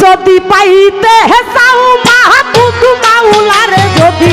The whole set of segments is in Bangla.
যদি পাইতে হেসাও মাহবুব মাওলার যদি।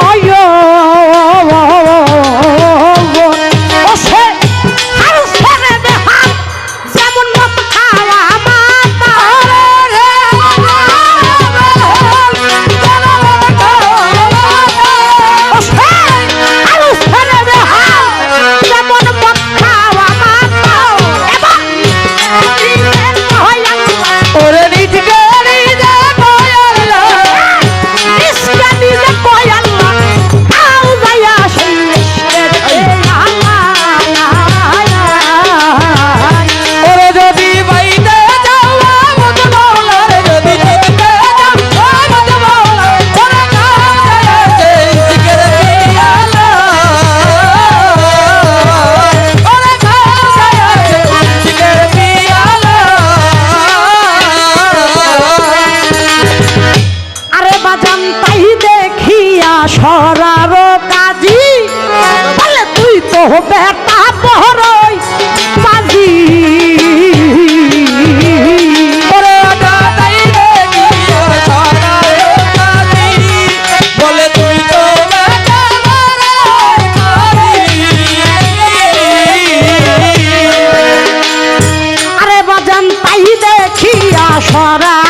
தாயோ সরা